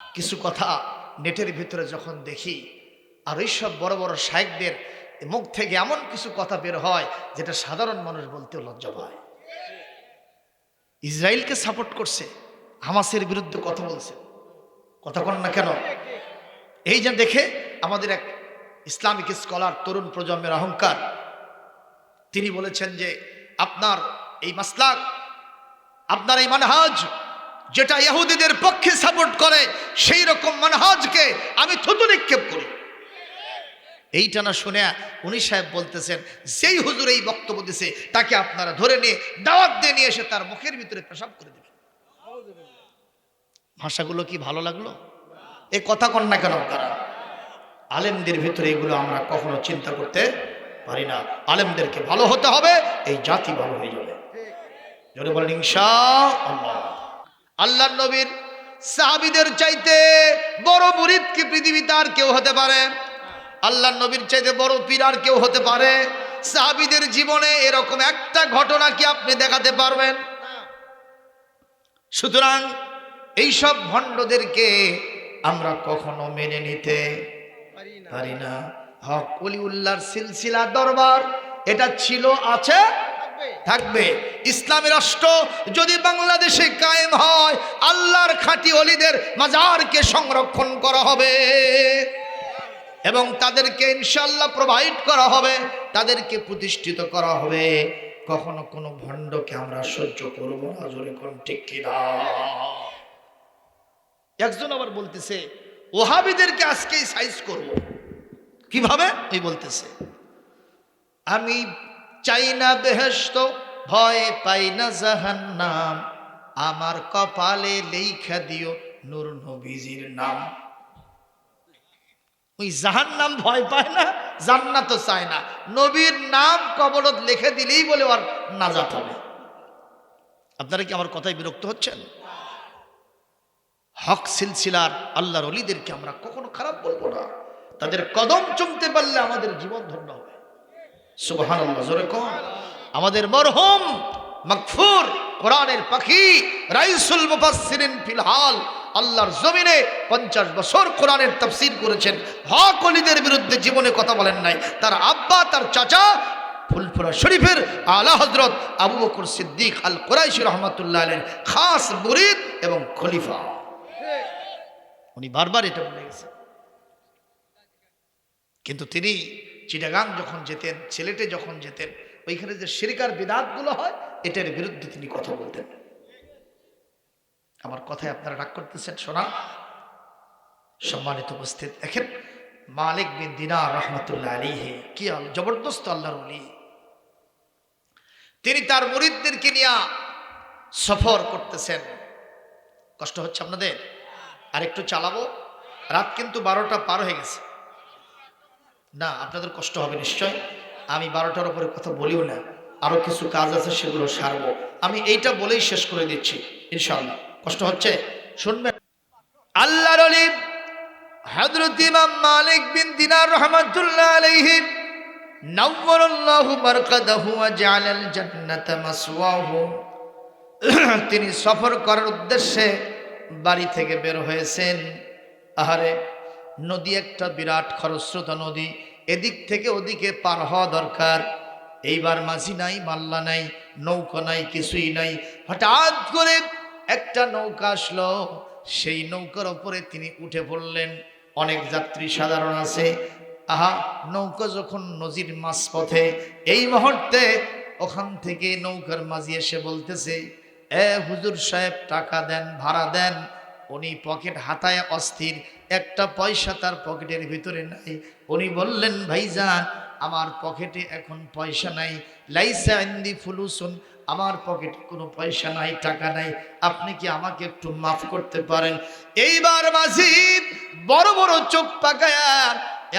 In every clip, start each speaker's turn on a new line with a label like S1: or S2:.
S1: কিছু কথা নেটের ভিতরে যখন দেখি, আর এইসব বড় বড় শায়েকদের মুখ থেকে এমন কিছু কথা বের হয়, যেটা সাধারণ মানুষ বলতেও লজ্জা পায়। ইসরায়েলকে সাপোর্ট করছে, হামাসের বিরুদ্ধে কথা বলছে। কথা কন না কেন? এই যে দেখে আমাদের এক ইসলামিক স্কলার, তরুণ প্রজন্মের অহংকার, তিনি বলেছেন যে, আপনার এই মাসলাক, আপনার এই মানহাজ যেটা ইহুদিদের পক্ষে সাপোর্ট করে, সেই রকম মানহাজকে আমি থুতু নিক্ষেপ করি। এইটা না শুনে উনি সাহেব বলতেছেন, যেই হুজুর এই বক্তব্য দিছে, তাকে আপনারা ধরে নিয়ে দাওয়াত দিয়ে নিয়ে এসে তার মুখের ভিতরে পেশাব করে দেবেন। ভাষাগুলো কি ভালো লাগল? এই কথা কন না কেন তারা আলেমদের ভিতরে এগুলো আমরা কখনো চিন্তা করতে পারি না। আলেমদেরকে ভালো হতে হবে, এই জাতি ভালো হয়ে যাবে। জোরে বলেন ইনশা আল্লাহ আল্লাহ নবীর সাহাবিদের চাইতে বড় মুরিদ কি পৃথিবীতে আর কেউ হতে পারে? আল্লাহ নবীর চাইতে বড় পীর আর কেউ হতে পারে? সাহাবিদের জীবনে এরকম একটা ঘটনা কি আপনি দেখাতে পারবেন? সুতরাং এইসব ভণ্ডদেরকে আমরা কখনো মেনে নিতে পারি না। হক অলিউল্লাহর সিলসিলা দরবার, এটা ছিল, আছে থাকবে। ইসলামী রাষ্ট্র যদি বাংলাদেশে কায়েম হয়, আল্লাহর খাঁটি অলিদের মাজারকে সংরক্ষণ করা হবে এবং তাদেরকে ইনশাল্লাহ প্রোভাইড করা হবে, তাদেরকে প্রতিষ্ঠিত করা হবে। কখনো কোনো ভণ্ডকে আমরা সহ্য করব না, জোরে কোন ঠিক একজন আবার বলতেছে, ওহাবিদেরকে আজকেই সাইজ করব। কীভাবে? এই বলতেছে, আমি চাই না বেহেস্ত ভয় পাই না জাহান্নাম। আমার কপালে লেখা দিও নূর নবীজির নাম। ওই জাহান নাম ভয় পায় না, জান্নাতও চায় না। নবীর নাম কবরত লিখে দিলেই বলে আর নাজাত হবে। আপনারা কি আমার কথায় বিরক্ত হচ্ছেন? হক সিলসিলার আল্লাহর অলিদেরকে আমরা কখনো খারাপ বলব না। তাদের কদম চমতে পারলে আমাদের জীবন ধন্য হবে। সুবহান আমাদের মরহুম মকফুর কোরআনের পাখি রাইসুল মুফাসসিরিন ফিলহাল আল্লাহর জমিনে পঞ্চাশ বছর কোরআনের তাফসির করেছেন। হক অলিদের বিরুদ্ধে জীবনে কথা বলেন নাই। তার আব্বা, তার চাচা ফুলফুরা শরীফের আলা হজরত আবু বকর সিদ্দিক আল কোরাইশি রহমতুল্লাহ আলের খাস মুরিদ এবং খলিফা। উনি বারবার এটা বলে গেছেন। কিন্তু তিনি চিটাগাং যখন যেতেন, সিলেটে যখন যেতেন, ওইখানে যে শিরিকার বিদাতগুলো হয়, এটার বিরুদ্ধে তিনি কথা বলতেন। আমার কথায় আপনারা রাগ করতেছেন, শোনা। সম্মানিত উপস্থিত, দেখেন, মালিক বিন দিনার রহমতুল্লাহ আলী হে কি জবরদস্ত আল্লাহর অলি তিনি তার মুরিদদেরকে নিয়ে সফর করতেছেন। কষ্ট হচ্ছে আপনাদের? আর একটু চালাবো? রাত কিন্তু বারোটা পার হয়ে গেছে। না, আপনাদের কষ্ট হবে নিশ্চয়। আমি বারোটার উপরে কথা বলিও না। আরও কিছু কাজ আছে, সেগুলো সারবো। আমি এইটা বলেই শেষ করে দিচ্ছি ইনশাল্লাহ কষ্ট হচ্ছে? শুনবেন? আল্লাহর অলি হযরত ইমাম মালিক বিন দিনার রহমাতুল্লাহ আলাইহি নাওয়ারাল্লাহু বারকাতাহু ওয়া জাআলাল জান্নাতা মাসওয়াহু। তিনি সফর করার উদ্দেশ্যে বাড়ি থেকে বের হয়েছেন। আহারে নদী একটা বিরাট খরস্রোতা নদী। এদিক থেকে ওদিকে পার হওয়া দরকার। এইবার মাঝি নাই, মাল্লা নাই, নৌকা নাই, কিছুই নাই। হঠাৎ করে একটা নৌকা আসলো। সেই নৌকার ওপরে তিনি উঠে পড়লেন। অনেক যাত্রী সাধারণ আছে। আহা, নৌকা যখন নজির নদীর মাঝপথে, এই মুহূর্তে ওখান থেকে নৌকার মাঝি এসে বলতেছে, এ হুজুর সাহেব, টাকা দেন, ভাড়া দেন। উনি পকেট হাতায় অস্থির, একটা পয়সা তার পকেটের ভিতরে নাই। উনি বললেন, ভাইজান, আমার পকেটে এখন পয়সা নাই। লাইসা ইন্দি ফুলুসুন, আমার পকেটে কোনো পয়সা নাই, টাকা নাই। আপনি কি আমাকে একটু মাফ করতে পারেন? এইবার মাঝি বড় বড় চোখ পাকায়া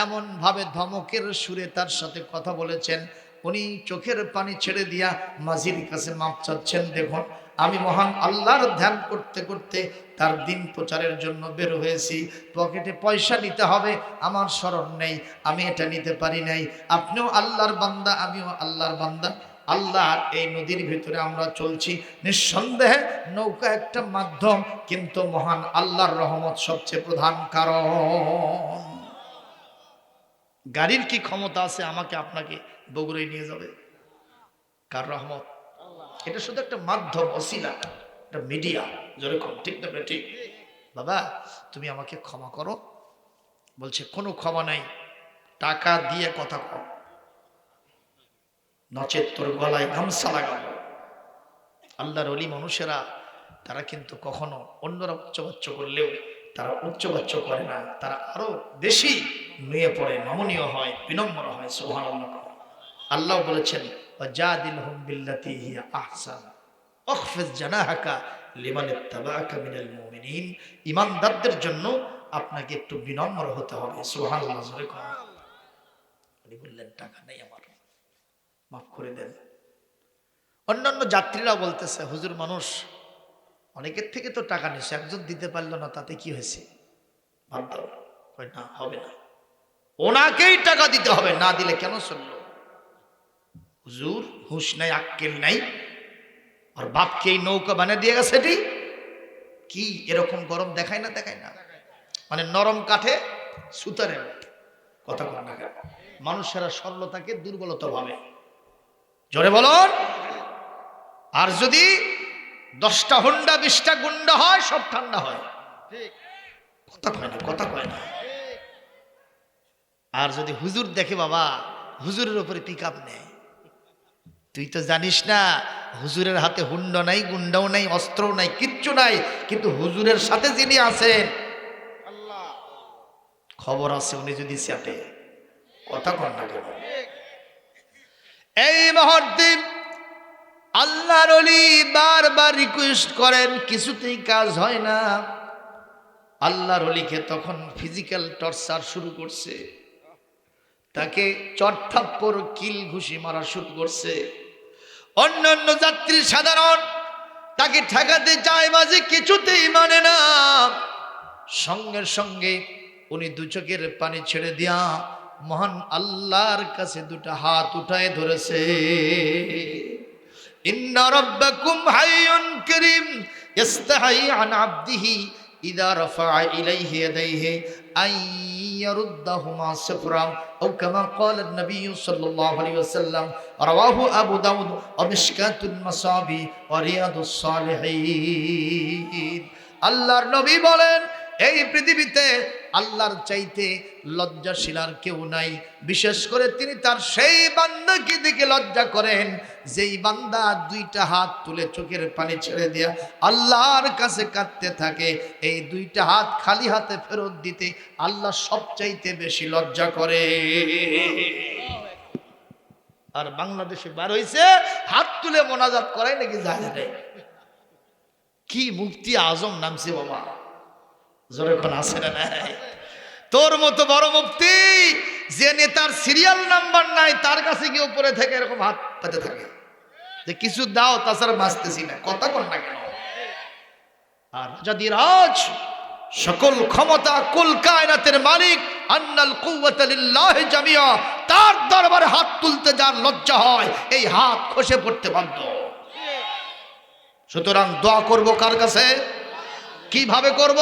S1: এমন ভাবে ধমকের সুরে তার সাথে কথা বলেছেন। উনি চোখের পানি ছেড়ে দিয়া মাঝির কাছে মাপ চাচ্ছেন, দেখুন আমি মহান আল্লাহর ধ্যান করতে করতে তার দিন প্রচারের জন্য বের হয়েছি। পকেটে পয়সা নিতে হবে, আমার স্মরণ নেই, আমি এটা নিতে পারি নাই। আপনিও আল্লাহর বান্দা, আমিও আল্লাহর বান্দা। আল্লাহর এই নদীর ভিতরে আমরা চলছি। নিঃসন্দেহে নৌকা একটা মাধ্যম, কিন্তু মহান আল্লাহর রহমত সবচেয়ে প্রধান কারণ। গাড়ির কি ক্ষমতা আছে আমাকে আপনাকে বগুড়ায় নিয়ে যাবে? কার রহমত? এটা শুধু একটা মাধ্যম অসিলা একটা মিডিয়া। যেরকম, ঠিক না ঠিক? বাবা, তুমি আমাকে ক্ষমা করো। বলছে, কোনো ক্ষমা নাই। টাকা দিয়ে কথা কও। নচেত তোর গলায় গামছা লাগাবো আল্লাহর অলি মানুষেরা তারা কিন্তু কখনো অন্যরা উচ্চবাচ্য করলেও তারা উচ্চবাচ্য করে না। তারা আরও বেশি নুয়ে পড়ে, নমনীয় হয়, বিনম্র হয় সোহান আল্লাহ বলেছেন হুম বিল্লাতি হিয়া আহসান অখফিজ জানাহাকা লিমান ইত্তাবাআকা মিনাল মুমিনিন ঈমানদারদের জন্য আপনাকে একটু বিনম্র হতে হবে। সুবহানাল্লাহ, জোরে উনি বললেন, টাকা নেই আমার। মাফ করে দেন। অন্যান্য যাত্রীরা বলতেছে, হুজুর, মানুষ অনেকের থেকে তো টাকা নিছে, একজন দিতে পারল না, তাতে কি হয়েছে? দাও না, হবে না। ওনাকেই টাকা দিতে হবে, না দিলে কেন চলল? হুজুর হুশ নাই আক্কেল নাই। আর বাপকে এই নৌকা বানিয়ে দিয়ে গেছে এটি? কি এরকম গরম দেখায় না দেখায় না? মানে নরম কাঠে সুতারে কথা বল না কেন? মানুষেরা সরলতাকে দুর্বলতা ভাবে। জোরে বলুন। আর যদি দশটা হুন্ডা বিশটা গুন্ডা হয় সব ঠান্ডা হয়। কথা কয় না কথা কয় না। আর যদি হুজুর দেখে বাবা হুজুরের উপরে পিক আপ নেয় তুই তো জানিস না, হুজুরের হাতে হুন্ড নাই গুন্ডাও নাই, অস্ত্রও নাই, কিচ্ছু নাই, কিন্তু হুজুরের সাথে যিনি আছেন খবর আছে উনি যদি চাপে কথা কন না কেন? এই মুহূর্তে আল্লাহর অলি বারবার রিকোয়েস্ট করেন, কিছুতেই কাজ হয় না। আল্লাহর অলিকে তখন ফিজিক্যাল টর্চার শুরু করছে। তাকে চটথাপ্পর কিল ঘুষি মারা শুরু করছে। অন্যান্য যাত্রী সাধারণ তাকে ঠেকাতে চায় মাঝে কিছুতেই মানে না। সঙ্গে সঙ্গে উনি দু চোখের পানি ছেড়ে দিয়া মহান আল্লাহর কাছে দুটা হাত উঠায় ধরেছে। ইন্না করিম ইদা রাফা ইলাইহি আই يردهما صفرا أو كما قال النبي صلى الله عليه وسلم رواه أبو داود ومشكاة المصابي ورياض الصالحين আল্লাহর নবী বলেন এই পৃথিবীতে আল্লাহর চাইতে লজ্জাশীল আর কেউ নাই। বিশেষ করে তিনি তার সেই বান্দাকে দিকে লজ্জা করেন, যেই বান্দা দুইটা হাত তুলে চোখের পানি ছেড়ে দেয়া আল্লাহর কাছে কাঁদতে থাকে, এই দুইটা হাত খালি হাতে ফেরত দিতে আল্লাহ সবচাইতে বেশি লজ্জা করে। আর বাংলাদেশে বার হইছে, হাত তুলে মোনাজাত করাই নাকি যায় না কি মুক্তি আজম নামছে বাবা। জোরে কোন আছে না নাই? তোর মতো বড় মুক্তি যে নেতার সিরিয়াল নাম্বার নাই, তার কাছে গিয়ে উপরে থেকে এরকম হাত পাতে থাকে। যে কিছু দাও, তাছাড়া বাঁচতেছি না, কথা কর না কেন? আর রাজ সকল ক্ষমতা, কুল কায়নাতের মালিক, আন্নাল কুওয়াতা লিল্লাহি জামিয়া, তার দরবারে হাত তুলতে যার লজ্জা হয়, এই হাত খসে পড়তে বাধ্য। সুতরাং দোয়া করব কার কাছে? কীভাবে করব?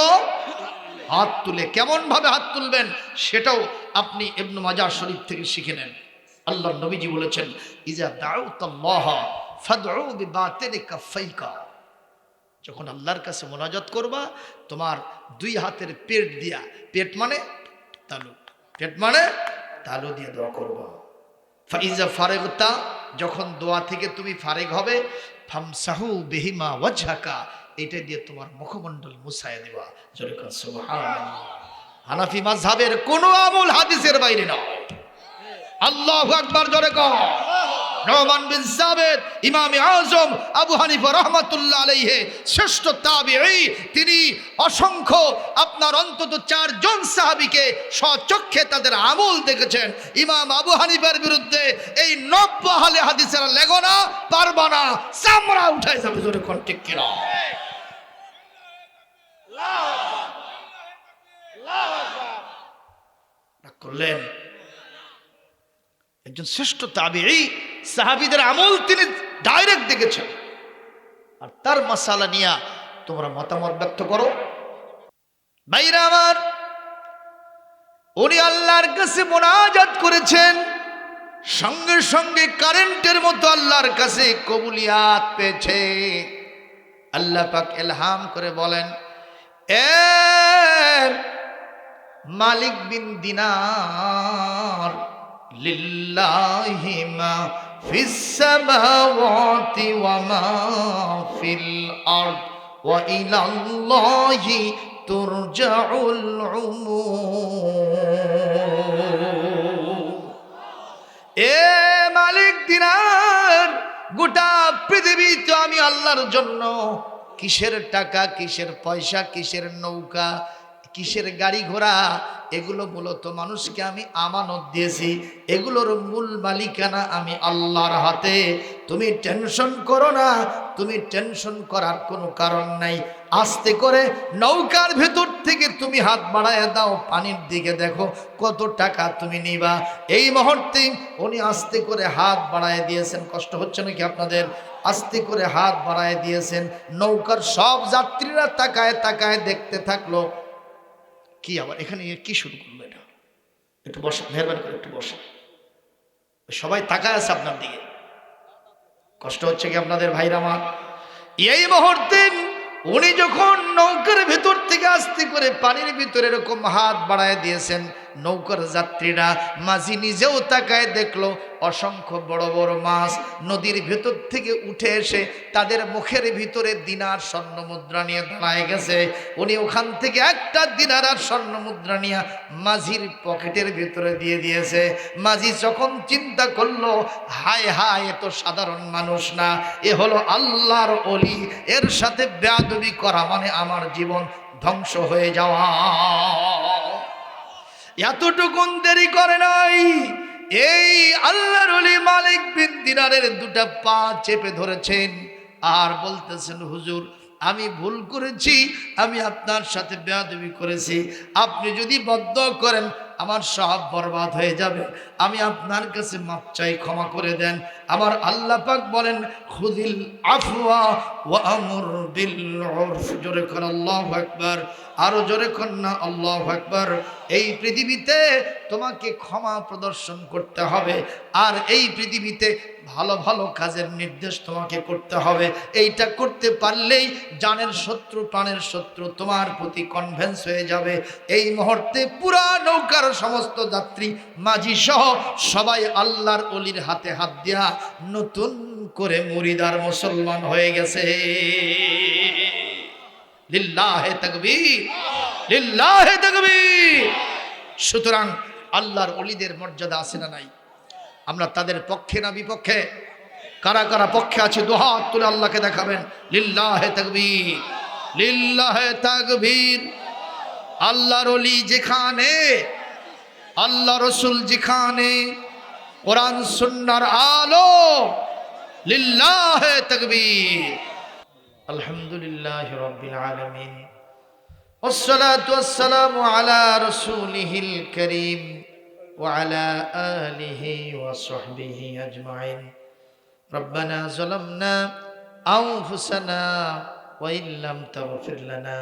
S1: হাত তুলে কেমন ভাবে হাত তুলবেন সেটাও আপনি ইবনু মাজার শরীফ থেকে শিখে নেন। আল্লাহ নবীজি বলেছেন, ইজা দাউতাল্লাহ ফাদউ বিবাতিনি কাফাইকা যখন আল্লাহর কাছে মোনাজাত করবা, তোমার দুই হাতের পেট দিয়া, পেট মানে তালু, পেট মানে তালু দিয়ে দোয়া করবা। ফাইজা ফারেগতা, যখন দোয়া থেকে তুমি ফারেগ হবে, ফামসাহু বেহিমা ওয়াজহাকা এটা দিয়ে তোমার মুখমণ্ডল মুছায় দিবা। যেরকম হানাফি মাযহাবের কোনো আমল হাদিসের বাইরে নয়। আল্লাহু আকবার, জোরে কর। রহমান বিন সাবেদ ইমামে আজম, আবু হানিফা রহমাতুল্লাহ আলাইহে, শ্রেষ্ঠ তাবিঈ, তিনি অসংখ্য আপনার অন্তত চারজন সাহাবীকে স্বচক্ষে তাদের আমল দেখেছেন। ইমাম আবু হানিফার বিরুদ্ধে এই নব্য হালে হাদিসেরা লেগো না পারবা না, চামড়া উঠাই যাবে, জোরে কোন ঠিক কিনা? করলেন। একজন শ্রেষ্ঠ তাবিঈ, সাহাবিদের আমল তিনি ডাইরেক্ট দেখেছেন। আর তার মশালা নিয়ে তোমরা মতামত ব্যক্ত করো। ভাইরা আমার, উনি আল্লাহর কাছে মোনাজাত করেছেন। সঙ্গে সঙ্গে কারেন্টের মতো আল্লাহর কাছে কবুলিয়াত পেয়েছে। আল্লাহ পাক এলহাম করে বলেন এ মালিক বিন দিনার, লিল্লাহি মা ফিস সামাওয়াতি ওয়া মা ফিল আরদ, ওয়া ইলাল্লাহি তুরজাউল উমুর। এ মালিক দিনার, গোটা পৃথিবী তো আমি আল্লাহর জন্য কিসের টাকা, কিসের পয়সা, কিসের নৌকা, কিসের গাড়ি ঘোড়া, এগুলো মূলত মানুষকে আমি আমানত দিয়েছি। এগুলোর মূল মালিকানা আমি আল্লাহর হাতে। তুমি টেনশন করো না, তুমি টেনশন করার কোনো কারণ নাই। আস্তে করে নৌকার ভেতর থেকে তুমি হাত বাড়ায় দাও, পানির দিকে দেখো কত টাকা তুমি নিবা। এই মুহূর্তে উনি আস্তে করে হাত বাড়ায় দিয়েছেন, কষ্ট হচ্ছে নাকি আপনাদের? আস্তে করে হাত বাড়ায় দিয়েছেন, নৌকার সব যাত্রীরা তাকায় তাকায় দেখতে থাকল। কি আবার এখানে কি শুরু করল এটা? একটু বসে, মেহরবানি করে একটু বসে। সবাই তাকায় আছে আপনার দিকে। কষ্ট হচ্ছে কি আপনাদের ভাইরা আমার? এই মুহূর্তে উনি যখন নৌকার ভেতর থেকে আস্তে করে পানির ভিতরে এরকম হাত বাড়ায় দিয়েছেন নৌকার যাত্রীরা মাঝি নিজেও তাকায় দেখল, অসংখ্য বড় বড় মাছ নদীর ভেতর থেকে উঠে এসে তাদের মুখের ভিতরে দিনার স্বর্ণ মুদ্রা নিয়ে দাঁড়ায় গেছে। উনি ওখান থেকে একটা দিনার আর স্বর্ণ মুদ্রা নিয়ে মাঝির পকেটের ভিতরে দিয়ে দিয়েছে। মাঝি যখন চিন্তা করল, হায় হায়, এ তো সাধারণ মানুষ না, এ হলো আল্লাহর অলি এর সাথে বেয়াদবি করা মানে আমার জীবন ধ্বংস হয়ে যাওয়া। এতটুকুন দেরি করে নাই। এই আল্লাহর মালিক বিন দিনারের দুটা পা চেপে ধরেছেন। আর বলতেছেন, হুজুর, আমি ভুল করেছি, আমি আপনার সাথে বেয়াদবি করেছি। আপনি যদি বদ্ধ করেন আমার সব বরবাদ হয়ে যাবে। আমি আপনার কাছে মাপ চাই, ক্ষমা করে দেন। আমার আল্লাহ পাক বলেন খুদিল আফওয়া ওয়া আমর বিল উরফ। জোরে কর, আল্লাহু আকবার। আরও জোরে না, আল্লাহু আকবার। এই পৃথিবীতে তোমাকে ক্ষমা প্রদর্শন করতে হবে। আর এই পৃথিবীতে ভালো ভালো কাজের নির্দেশ তোমাকে করতে হবে। এইটা করতে পারলেই জানের শত্রু, প্রাণের শত্রু তোমার প্রতি কনভেন্স হয়ে যাবে। এই মুহূর্তে পুরা নৌকার সমস্ত যাত্রী, মাঝি সহ সবাই আল্লাহর অলির হাতে হাত দেয়া নতুন করে মুরিদার মুসলমান হয়ে গেছে। লিল্লাহে তাকবীর লিল্লাহে তাকবীর। সুতরাং আল্লাহর অলিদের মর্যাদা আছে না নাই? আমরা তাদের পক্ষে না বিপক্ষে কারা কারা পক্ষে আছে দোহাত তুলে আল্লাহকে দেখাবেন লিল্লাহে তাকবীর লিল্লাহে তাকবীর আল্লাহর অলি যেখানে আল্লাহ রসুল যেখানে কোরআন সুন্নার আলো লিল্লাহে তাকবীর আলহামদুলিল্লাহ রাব্বিল আলামিন والصلاة والسلام على رسوله الكريم وعلى آله وصحبه أجمعين ربنا ظلمنا أنفسنا وإن لم تغفر لنا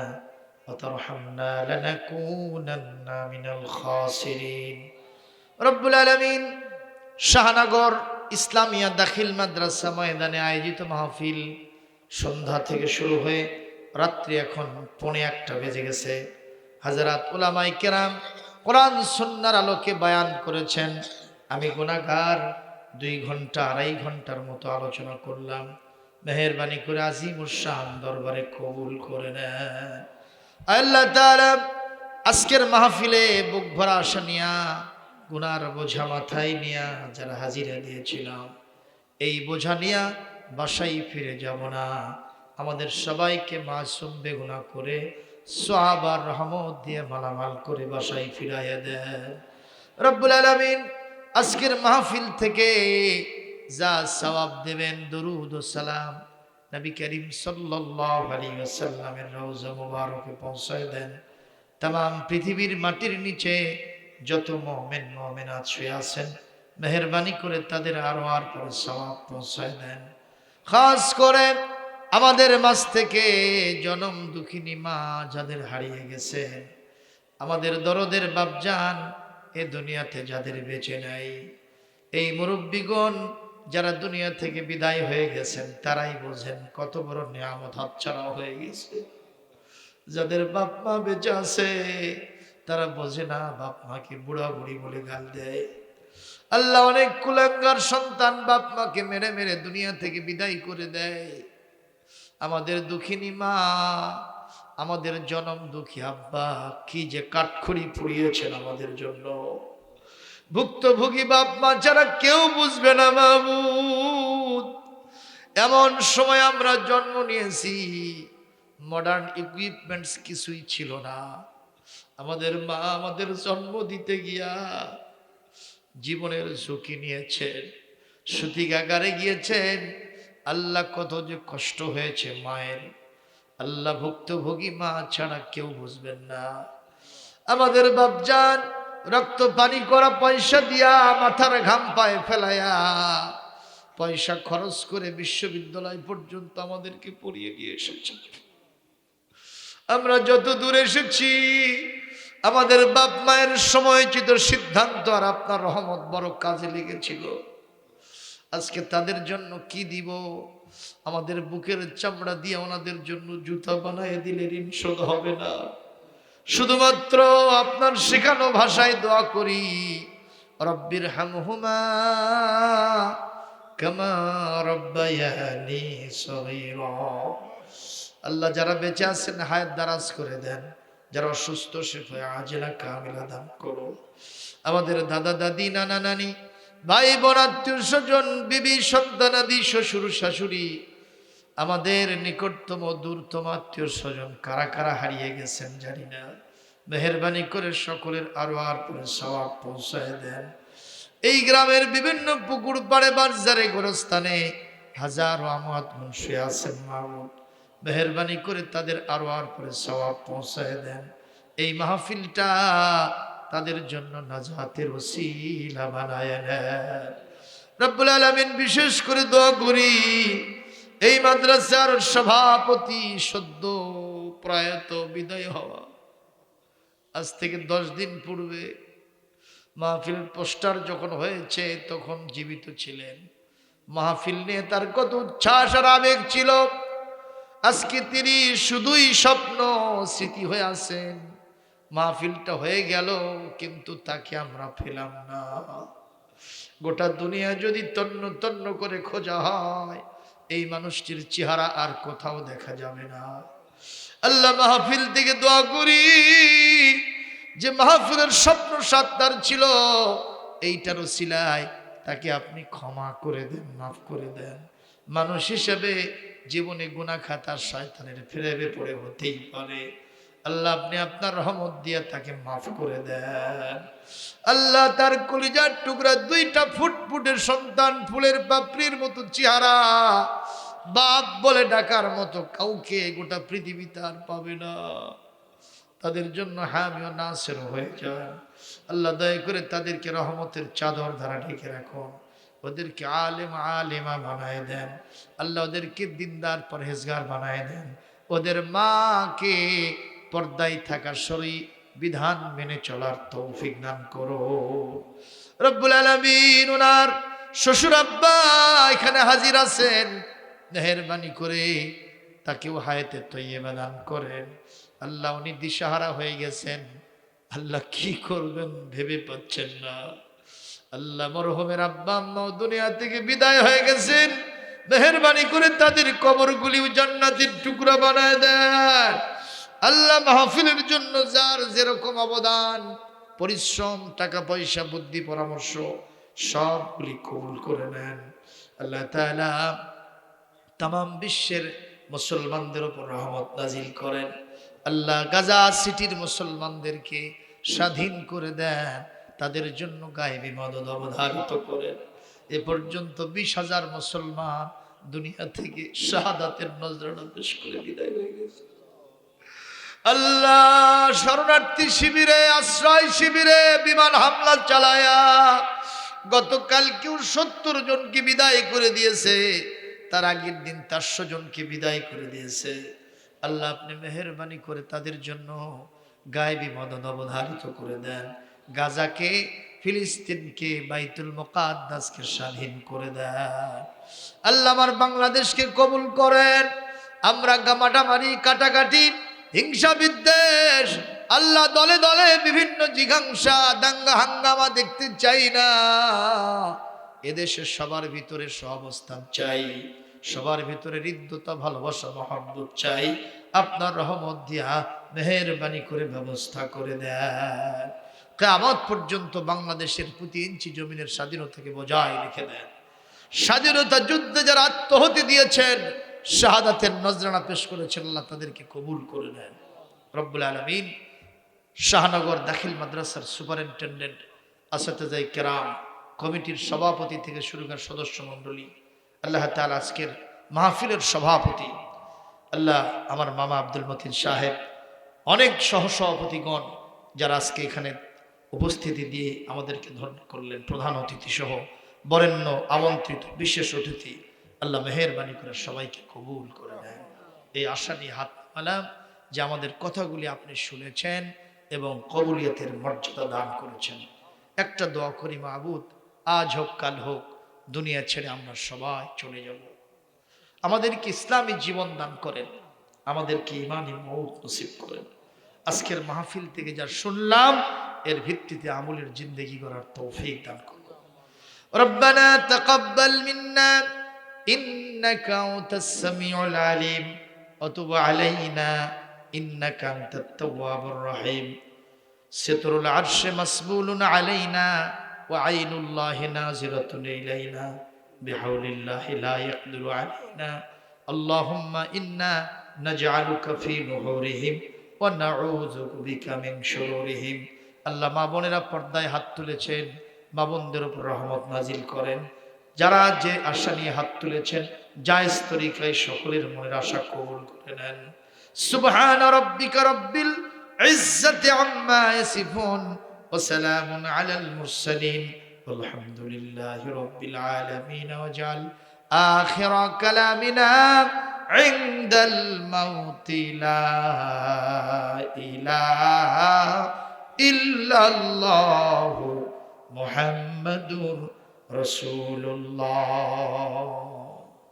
S1: وترحمنا لنكونن من الخاسرين رب العالمين শাহনগর ইসলামিয়া দাখিল মাদ্রাসা ময়দানে আয়োজিত মাহফিল সন্ধ্যা থেকে শুরু হয়ে রাত্রি এখন পৌনে একটা বেজে গেছে হাজারাত উলামাই কেরাম কোরআন সন্ন্যার আলোকে বায়ান করেছেন। আমি গুণাগার দুই ঘণ্টা, আড়াই ঘণ্টার মতো আলোচনা করলাম। মেহরবানি করে আজিমুর শাহান দরবারে কবুল করে নেন। আল্লাহ আজকের মাহফিলে বুক ভরা আসা নিয়া, গুনার বোঝা মাথায় নিয়া যারা হাজিরা দিয়েছিলাম, এই বোঝা নিয়া বাসায় ফিরে যাব না। আমাদের সবাইকে মাসুম বেগুনা করে সোহাবার রহমত দিয়ে মালামাল করে বাসায় ফিরাইয়া দেন রব্বুল আলমিন আজকের মাহফিল থেকে যা সওয়াব দেবেন, দরুদ ও সালাম নবী করিম সাল্লাল্লাহু আলাইহি মুবারকে পৌঁছায় দেন। তাম পৃথিবীর মাটির নিচে যত মুমিন মুমিনাত শুয়ে আছেন, মেহরবানি করে তাদের আরও আর পরে সবাব পৌঁছায় দেন। খাস করে আমাদের মাছ থেকে জনম দুঃখিনী মা যাদের হারিয়ে গেছে, আমাদের দরদের বাপজান এ দুনিয়াতে যাদের বেঁচে নাই। এই মুরব্বীগণ যারা দুনিয়া থেকে বিদায় হয়ে গেছেন, তারাই বোঝেন কত বড় নিয়ামত হাতছাড়া হয়ে গেছে। যাদের বাপ মা বেঁচে আছে, তারা বোঝে না বাপ মাকে বুড়া বুড়ি বলে গাল দেয়। আল্লাহ অনেক কুলাঙ্গার সন্তান বাপ মাকে মেরে মেরে দুনিয়া থেকে বিদায় করে দেয়। আমাদের দুঃখিনী মা, আমাদের জনম দুঃখী আব্বা, কি যে কাঠখড়ি পুড়িয়েছেন আমাদের জন্য। ভুক্তভোগী বাপ মা যারা কেউ বুঝবে না মাহমুদ, এমন সময় আমরা জন্ম নিয়েছি মডার্ন ইকুইপমেন্টস কিছুই ছিল না। আমাদের মা আমাদের জন্ম দিতে গিয়া জীবনের ঝুঁকি নিয়েছেন সুতিকাগারে গিয়েছেন আল্লাহ কত যে কষ্ট হয়েছে মায়ের। আল্লাহ ভুক্তভোগী মা ছাড়া কেউ বুঝবেন না। আমাদের বাপজান রক্ত পানি করা পয়সা দিয়া মাথার ঘাম পায়ে ফেলায়া পয়সা খরচ করে বিশ্ববিদ্যালয় পর্যন্ত আমাদেরকে পড়িয়ে দিয়ে এসেছে। আমরা যত দূর এসেছি, আমাদের বাপ মায়ের সময়চিত সিদ্ধান্ত আর আপনার রহমত বড় কাজে লেগেছিল আজকে তাদের জন্য কি দিব? আমাদের বুকের চামড়া দিয়ে ওনাদের জন্য জুতা বানায় দিলে ঋণ শোধ হবে না। শুধুমাত্র আপনার শেখানো ভাষায় দোয়া করি। রব্বির হামহুমা কামা রব্বায়ানি সগীরা। আল্লাহ যারা বেঁচে আছেন, হায়াত দারাজ করে দেন। যারা অসুস্থ, সে আজেলা কামিলা দান করো আমাদের দাদা দাদি, নানা নানি ভাই বোন, আত্মীয় স্বজন, বিবি সন্তানাদি শ্বশুর, শাশুড়ি, আমাদের নিকটতম, দূরতম আত্মীয় স্বজন কারা কারা হারিয়ে গেছেন জানি না। মেহরবানি করে সকলের আরও আর করে সবাব পৌঁছায় দেন। এই গ্রামের বিভিন্ন পুকুর পাড়ে, বাজারে, গোরস্থানে হাজারো আমাত মুন্সি আছেন মাহমুদ মেহরবানি করে তাদের আরও আর করে সবাব পৌঁছায় দেন। এই মাহফিলটা তাদের জন্য নাজাতের ওসিলা বানায় রব্বুল আলমিন বিশেষ করে দোয়া করি, এই মাদ্রাসার সভাপতি সদ্য প্রয়াত বিদায় হওয়া। আজ থেকে দশ দিন পূর্বে মাহফিল পোস্টার যখন হয়েছে, তখন জীবিত ছিলেন। মাহফিল নিয়ে তার কত উচ্ছ্বাস আর আবেগ ছিল। আজকে তিনি শুধুই স্বপ্ন স্মৃতি হয়ে আছেন। মাহফিলটা হয়ে গেল, কিন্তু তাকে আমরা পেলাম না। গোটা দুনিয়া যদি তন্ন তন্ন করে খোঁজা হয়, এই মানুষটির চেহারা আর কোথাও দেখা যাবে না। আল্লাহ মাহফিল থেকে দোয়া করি, যে মাহফিলের স্বপ্ন সাত্তার ছিল এইটারও সিলায় তাকে আপনি ক্ষমা করে দেন, মাফ করে দেন। মানুষ হিসেবে জীবনে গুণা খাতার শয়তানের ফিরেবে পড়ে হতেই পারে। আল্লাহ আপনি আপনার রহমত দিয়ে তাকে মাফ করে দেন। আল্লাহ তার কলিজার টুকরা দুইটা ফুটফুটের সন্তান ফুলের পাপড়ির মতো চেহারা। বাপ বলে ডাকার মতো কাউকে গোটা পৃথিবী তার পাবে না। তাদের জন্য হামিও নাসের হয়ে যায় আল্লাহ দয়া করে তাদেরকে রহমতের চাদর ধারা ঢেকে রাখুন। ওদেরকে আলেম আলেমা বানায় দেন। আল্লাহ ওদেরকে দিনদার পরহেজগার বানায় দেন। ওদের মাকে পর্দায় থাকা শরী বিধান মেনে চলার তৌফিক দান করো। রব্বুল আলমিন ওনার শ্বশুর আব্বা এখানে হাজির আছেন। মেহরবানি করে তাকেও হায়াতে তৈবা দান করেন। আল্লাহ উনি দিশাহারা হয়ে গেছেন। আল্লাহ কি করবেন ভেবে পাচ্ছেন না। আল্লাহ মরহমের আব্বা আম্মাও দুনিয়া থেকে বিদায় হয়ে গেছেন। মেহরবানি করে তাদের কবরগুলি জান্নাতের টুকরা বানায় দেন। আল্লাহ মাহফিলের জন্য যার যেরকম অবদান, পরিশ্রম, টাকা পয়সা, বুদ্ধি, পরামর্শ, সবগুলি কবুল করে নেন। আল্লাহ তাআলা তাম বিশ্বের মুসলমানদের উপর রহমত নাজিল করেন। আল্লাহ গাজা সিটির মুসলমানদেরকে স্বাধীন করে দেন, তাদের জন্য গায়েবী মদত অবধারিত করেন। এ পর্যন্ত বিশ হাজার মুসলমান দুনিয়া থেকে শাহাদাতের নজরানা পেশ করে বিদায় হয়ে গেছে। আল্লাহ শরণার্থী শিবিরে, আশ্রয় শিবিরে বিমান হামলা চালায়া গতকাল কেউ সত্তর জনকে বিদায় করে দিয়েছে, তার আগের দিন চারশো জনকে বিদায় করে দিয়েছে। আল্লাহ আপনি মেহরবানি করে তাদের জন্য গায়েবী মদন অবধারিত করে দেন, গাজাকে, ফিলিস্তিনকে, বাইতুল মোকাদ্দাসকে স্বাধীন করে দেন। আল্লাহ আমার বাংলাদেশকে কবুল করেন, আমরা গামাটামারি, কাটাকাটি হিংসা বিদ্বেষ। আল্লাহ দলে দলে বিভিন্ন জিঘাংসা, দাঙ্গা হাঙ্গামা দেখতে চাই না। এদেশে সবার ভিতরে সহাবস্থান চাই। সবার ভিতরে হৃদ্যতা, ভালোবাসা, মহব্বত চাই। আপনার রহমত দিয়া মেহরবানি করে ব্যবস্থা করে দেন। কেমত পর্যন্ত বাংলাদেশের প্রতি ইঞ্চি জমিনের স্বাধীনতাকে বজায় রেখে দেন। স্বাধীনতা যুদ্ধে যারা আত্মহতি দিয়েছেন শাহাদাতের নজরানা পেশ করেছেন, আল্লাহ তাদেরকে কবুল করে নেন। রব্বুল আলমিন শাহনগর দাখিল মাদ্রাসার সুপারিনটেন্ডেন্ট আসাতাজাই কেরাম কমিটির সভাপতি থেকে শুরু করে সদস্য মণ্ডলী, আল্লাহ তাল আজকের মাহফিলের সভাপতি, আল্লাহ আমার মামা আব্দুল মতিন সাহেব, অনেক সহসভাপতিগণ যারা আজকে এখানে উপস্থিতি দিয়ে আমাদেরকে ধন্য করলেন। প্রধান অতিথি সহ বরেণ্য আমন্ত্রিত বিশেষ অতিথি আল্লাহ মেহরবানি করে সবাইকে কবুল করে দেন এই আশা নিয়ে হাত পালাম যে আমাদের কথাগুলি আপনি শুনেছেন এবং কবুলিয়তের মর্যাদা দান করেছেন। একটা দোয়া করি মাহবুদ, আজ হোক, কাল হোক, দুনিয়া ছেড়ে আমরা সবাই চলে যাব। আমাদেরকে ইসলামী জীবন দান করেন, আমাদেরকে ইমানি মৌত নসিব করেন। আজকের মাহফিল থেকে যা শুনলাম, এর ভিত্তিতে আমলের জিন্দগি করার তৌফিক দান করুন। ربنا تقبل মিন্না ইন্নাকা আলিম মাসবুলুন আলাইনা ওয়া ইন্না ওয়া আল্লাহ মা বোনেরা পর্দায় হাত তুলেছেন, মা বোনদের উপর রহমত নাজিল করেন। যারা যে আশা নিয়ে হাত তুলেছেন জায়েজ তরিকায় সকলের মনের আশা কবুল করে নেন সুবহান রব্বিকা রব্বিল ইজ্জাতি আম্মা ইয়াসিফুন ওয়া সালামুন আলাল মুরসালিন والحمد لله رب العالمين واجعل آخر كلامنا عند الموت لا إله إلا الله محمد রসুল্লাহ